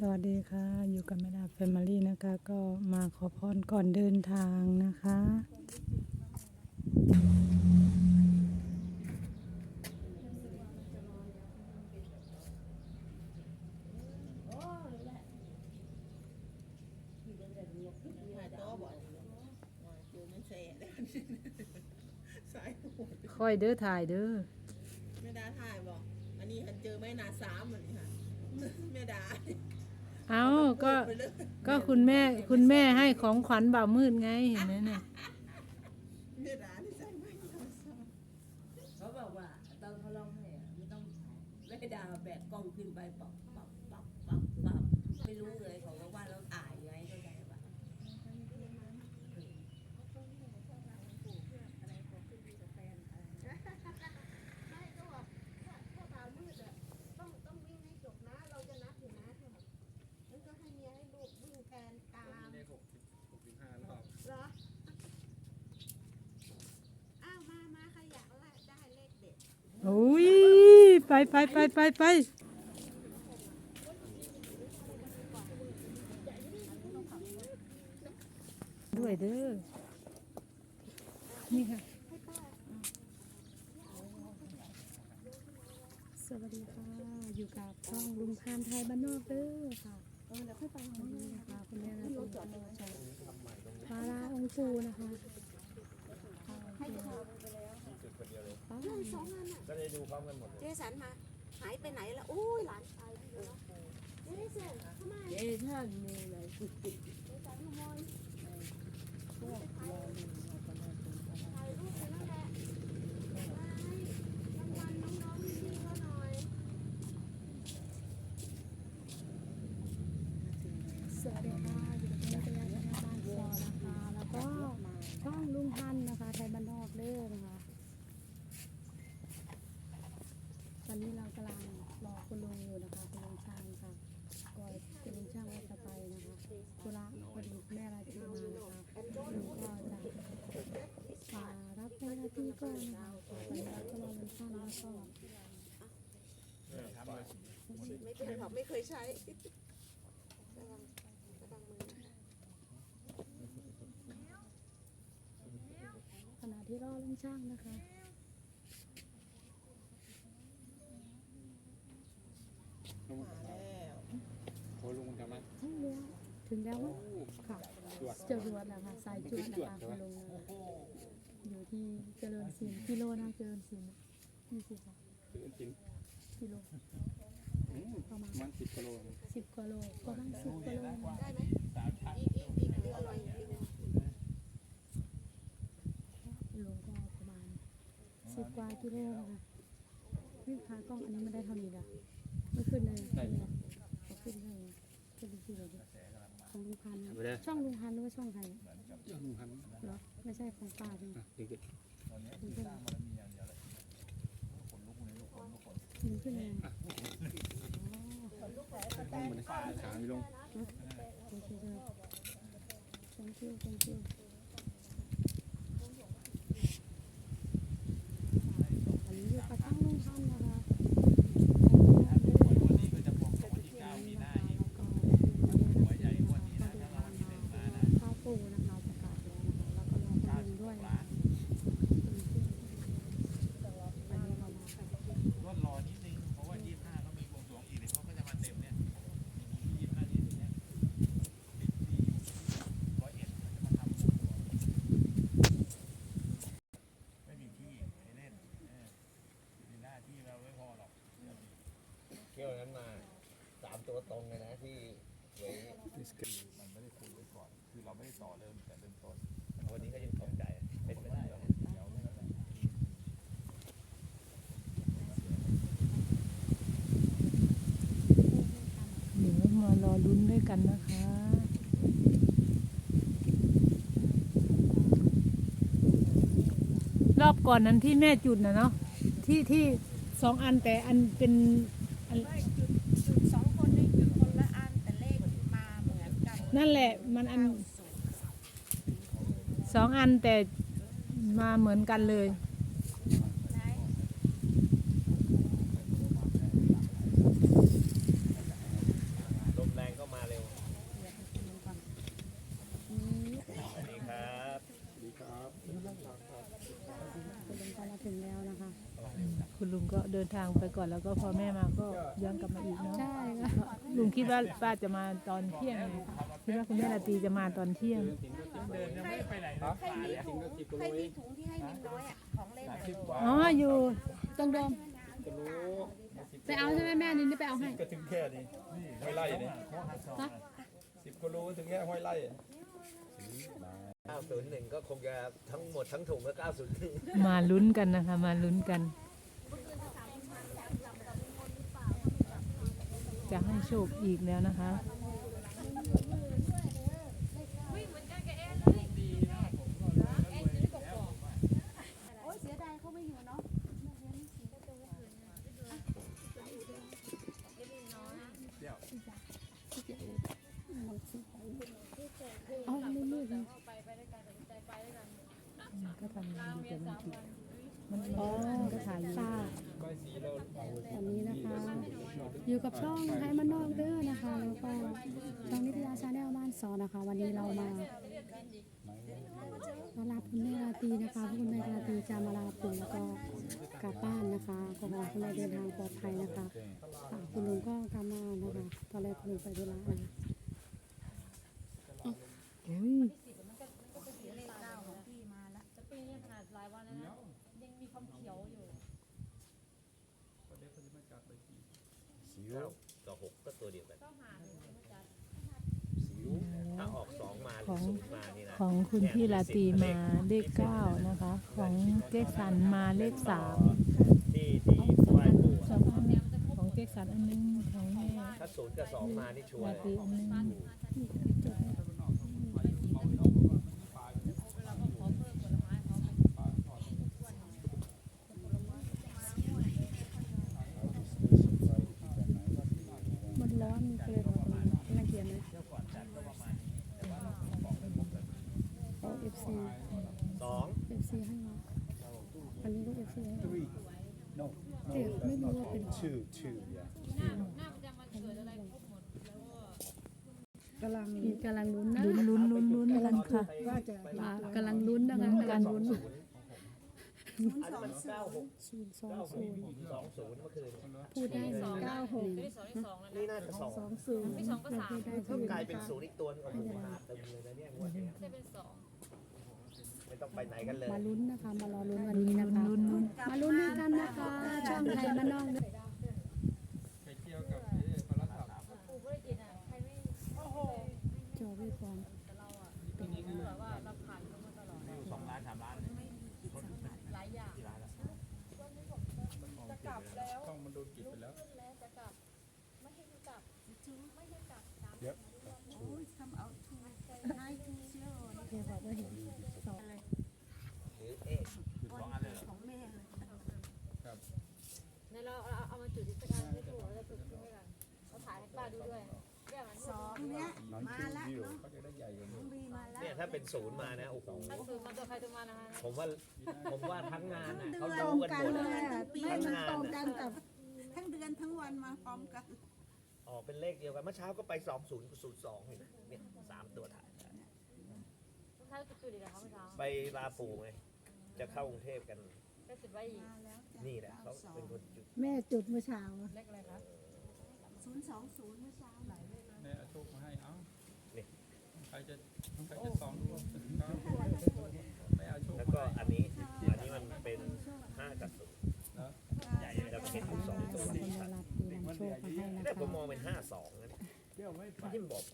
สวัสดีค่ะ อยู่กับแม่ดาแฟมิลี่นะคะ ก็มาขอพรก่อนเดินทางนะคะหายตัวบ่อยเจอมันแซ่ได้สายหัวค่อยเด้อถ่ายเด้อไม่ได้ถ่ายบอกอันนี้หันเจอไม่นาสามเหมือนนี้ค่ะไม่ได้ เอาก็ก็คุณแม่คุณแม่ให้ของขวัญบ่าวมืดไงเห็นไหมเนี่ยไม่ได้นี่ใส่ไม่นาสามเขาบอกว่าตอนเขาร้องให้อะไม่ต้องถ่ายไม่ดาแบกกล้องขึ้นไปปับปับปับปับปับไม่รู้เลยเขาก็ว่าเราถ่ายไงเข้าใจปะ ไม่ก็บอกถ้าถ้าบ่าวมืดอะต้องต้องวิ่งให้จบนะ เราจะนับอยู่นะค่ะแล้วก็ให้เมียให้ลูกวิ่งแทนตาม ได้หกสิบหกสิบห้ารอบ เหรอ อ้าวมามาใครอยากละได้เลขเด็ด โอ้ย ไปไปไปไปไปด้วยเด้อ นี่ค่ะ สวัสดีค่ะ อยู่กับช่องลุงพานไทยบ้านนอกเด้อค่ะเดี๋ยวค่อยไปทางนี้นะคะคุณแม่นะคุณปลาลาองค์ปูนะคะ ให้จะ จุดคนเดียวเลย สองอันอะ ก็ได้ดูพร้อมกันหมดเจสันมา หายไปไหนแล้วอุ้ยหลานชายพี่เนาะเจสันทำไมเอ๊ะท่านมีอะไรติดติดเจสันขโมย พวกรอหนึ่งเราก็มาถึงกัน ถ่ายรูปไปนั่นแหละไปรางวัลน้องๆพี่ๆเขาหน่อย สวัสดีค่ะอยู่กับแม่เป็นยาชนะบ้านซอนะคะ แล้วก็ช่องลุงพันธุ์นะคะ ไทยบ้านนอกเด้อนะคะ ตอนนี้เรากำลังรอคุณลุงอยู่นะคะ คุณลุงช่างค่ะก่อนคุณลุงช่างว่าจะไปนะคะธุระพอดีแม่ราชีมานะคะลุงก็จะมารับหน้าที่ก่อนนะคะตอนนี้เราก็รอลุงช่างแล้วก็ไม่เป็นหรอกไม่เคยใช้ระวังระวังมือขณะที่รอลุงช่างนะคะ ลุง มาแล้ว โอ้ลุงทำไหม ใช่แล้ว ถึงแล้วค่ะตรวจเจรวดนะคะสายจุดนะคะคุณลุงนะคะอยู่ที่เจริญศิลป์กิโลนะเจริญศิลป์ยี่สิบซื้อกินกิโลอืมประมาณมันสิบกิโลเลยสิบกว่าโลประมาณสิบกว่าโลนะได้ไหมอีกอีกอีกอีกอร่อยอีกนึงลุงก็ประมาณสิบกว่ากิโลนะคะนี่ขากล้องอันนี้ไม่ได้เท่านี้นะไม่ขึ้นเลยเอาขึ้นเลยขึ้นที่เลยของ ลุงพันธุ์ช่องลุงพันธุ์หรือว่าช่องใครยอดลุงพันเหรอไม่ใช่ของป้าใช่ไหมอะเด็กขึ้นขึ้นขึ้นเลยๆต้องมันขาไม่ลงโอเคเลย thank you thank you อันนี้อยู่กับช่างลุงพันธุ์นะคะ วันนี้ก็จะบอกวันที่เก้ามีนาอีกหัวใหญ่งวันนี้นะถ้าเราวันที่หนึ่งมานะ ข้าวปูนะคะประกาศแล้วนะคะแล้วก็รอคุณลุงด้วย ล้าน อันนี้เรามา ก็รอนิดนึงเพราะว่ายี่ห้าเขามีบวงสรวงอีกเดี๋ยวเขาก็จะมาเต็มเนี่ยยี่ห้าที่เนี่ยปิดที่ร้อยเอ็ดเขาจะมาทำบวงสรวงไม่มีที่ให้เล่นเออมีหน้าที่เราไม่พอหรอก เที่ยวนั้นมาสามตัวตรงเลยนะที่ไว้มันไม่ได้คุยไว้ก่อน คือเราไม่ได้ต่อเริ่มแต่เริ่มต้นวันนี้ก็ยังตกใจเป็นไปได้เดี๋ยวมารอลุ้นด้วยกันนะคะรอบก่อนนั้นที่แม่จุดนะเนาะที่ที่สองอันแต่อันเป็น ไม่จุดจุดสองคนนี่จุดคนละอันแต่เลขมาเหมือนกันนั่นแหละมันอันสองอันแต่มาเหมือนกันเลย ไหน ลมแรง คุณลุงก็เดินทางไปก่อนแล้วก็พอแม่มาก็ย้อนกลับมาอีกเนาะใช่ค่ะลุงคิดว่าป้าจะมาตอนเที่ยงไงคิดว่าคุณแม่ราตรีจะมาตอนเที่ยง เดินยังไม่ได้ไปไหนเลยใครมีถุงใครมีถุงที่ให้มินน้อยอะของเล่นสามอะสิบกว่าอ๋ออยู่ตรงโดมจะรู้ไปเอาใช่ไหมแม่นินนี่ไปเอาให้ก็ถึงแค่นี้ห้อยไล่เนี่ยฮะสิบกิโลถึงแค่ห้อยไล่901 ก็คงจะทั้งหมดทั้งถุงก็901 มาลุ้นกันนะคะ มาลุ้นกัน จะให้โชคอีกแล้วนะคะโอ้ยเสียดายเขาไม่อยู่เนาะเอาไม่มืดเลยก็ทำอยู่แต่บางทีมัน อ๋อก็ถ่ายอยู่ค่ะวันนี้นะคะ อยู่กับช่องไทยมันนอกเด้อนะคะแล้วก็ช่องนิตยาชาแนลบ้านสอนนะคะ วันนี้เรามามาคุณแม่ราตรีนะคะเพราะคุณแม่ราตรีจะมาลาปู่แล้วก็กลับบ้านนะคะขอให้คุณแม่เดินทางปลอดภัยนะคะค่ะคุณลุงก็กลับมานะคะตอนแรกคุณลุงไปธุระนะคะอุ้ ย9กับ6ก็ตัวเดียวกันถ้าออก2มาหรือ0มานี่นะของคุณพี่ราตรีมาเลขเก้านะคะ ของเจ๊สันมาเลขสามที่ที่ไหว้ปู่สองอันของเจ๊สันอันหนึงของแม่ถ้า0กับ2มานี่ชัวราร์ตรีอันหนึง มันร้อนเกินมาน่าเกลียดไหมเอาเอฟซี 2 เอฟซีให้มาอันนี้ก็เอฟซีให้มา แต่ไม่รู้ว่าเป็นชื่อชื่ออย่ากำลังกำลังลุ้นนะลุ้นลุ้นลุ้นลุ้นกันค่ะว่าจะอ่ากำลังลุ้นนะคะลุ้นกันกำลังลุ้นอันนี้มัน96ศูนย์สองศูนย์20เมื่อคืนพูดได้เก้าหกนี่น่าจะสอง2ศูนย์เราพูดได้ก็ที่กลายเป็นศูนย์อีกตัวนึงโอ้โหมาเต็มเลยนะเนี่ยงวดเนี้ย ไม่ต้องไปไหนกันเลยมาลุ้นนะคะมารอลุ้นวันนี้นะคะลุ้นลุ้นมาลุ้นด้วยกันนะคะช่องไทยมานนอกด้วยไปเที่ยวกับเจ๊ปลาสับจอไว้ก่อน สองล้านสามล้าน ช่องมันโดนปิดไปแล้ว เทบอกว่าเห็นสอง หรือเอ๊ะ สองอันเลยเหรอ ของแม่เลย เราเอาเอามาจุดที่สกายให้ถูกแล้วจะจุดทิ้งไว้กันเราถ่ายให้ป้าดูด้วยแก้มันสองเนี้ยมาชื่อละวิวเนาะเขาจะได้ใหญ่กว่านี้บีมาละเนี่ยถ้าเป็นศูนย์มานะโอ้โหถ้าสูตรมาตัวใครตัวมันะคะผมว่าผมว่าทั้งงานน่ะเขาตรรู้งกันหมดเลอะยอะปีทั้งมันงานตรงกันกับทั้งเดือนทั้งวันมาพร้อมกันออกเป็นเลขเดียวกันเมื่อเช้าก็ไป20กับ02นี่นะเนี่ยสามตัวถ่ายได้ถ้าจุดจุดอีกนะคะเมื่อเช้าไปลาปูไงจะเข้ากรุงเทพกัน ก็จุดไว้อีกนี่แหละเขาเป็นคนจุดแม่จุดเมื่อเช้าเลขอะไรคะศูนย์สองศูนย์เมื่อเช้าไหนแม่เอาโชคมาให้เอ้านี่ใครจะใครจะสองลูกไม่เอาโชคแล้วมาก็ให้อันนี้อันนี้มันเป็น5กับ0ใหญ่แล้วก็เห็นอยู่สองตัวคุณแม่รัตตีนำโชคมาให้นะแต่คะผมมองเป็น52นะที่บอกวัน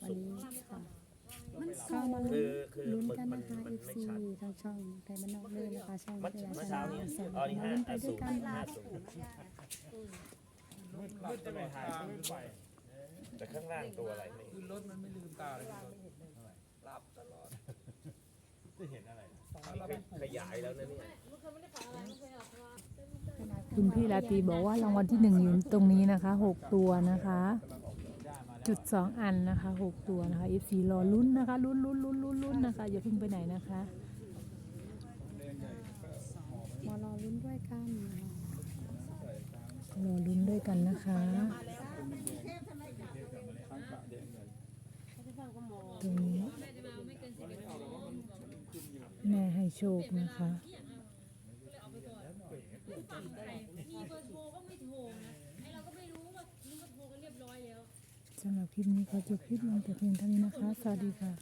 ศูนนี้ย์ค่ะ มันเข้ามาคืลุ้นอคือลุ้นหมึกกันมันนะคะ มัน FC ไม่ชัดทางช่องไทยมานนอกเลยนะคะช่องเมื่อเวลาเมื่อชาเช้าแนนี้ลสดอ๋อนี่มาห้าลุ้นไปอะด้วศูยนกันย์นะห้าศูนย์มืดจะไปถ่ายมืดไปแต่ข้างล่างตัวอะไรไม่คือรถมันไม่ลืมตาเลยรถหลับตลอดจะเห็นอะไรขยายแล้วนะเนี่ยเมื่อคืนไม่ได้ฝันอะไรเมื่อคืนอยากมาคุณพี่ราตรีบอกว่ารางวัลที่หนึ่งอยู่ตรงนี้นะคะหกตัวนะคะ จุดสองอันนะคะหกตัวนะคะ FC รอลุ้นนะคะลุ้นลุ้นลุ้นลุ้นลุ้นนะคะ อย่าเพิ่งไปไหนนะคะมารอลุ้นด้วยกันนะคะรอลุ้นด้วยกันนะคะตรงนี้แม่ให้โชคนะคะ ติดได้ มีเบอร์โทรก็ไม่โทรนะไอเราก็ไม่รู้ว่านึกว่าโทรกันเรียบร้อยแล้ว สำหรับค ลิปนี้ขอจบคลิปลงแต่เพียงเท่านี้นะคะ สวัสดีค่ะ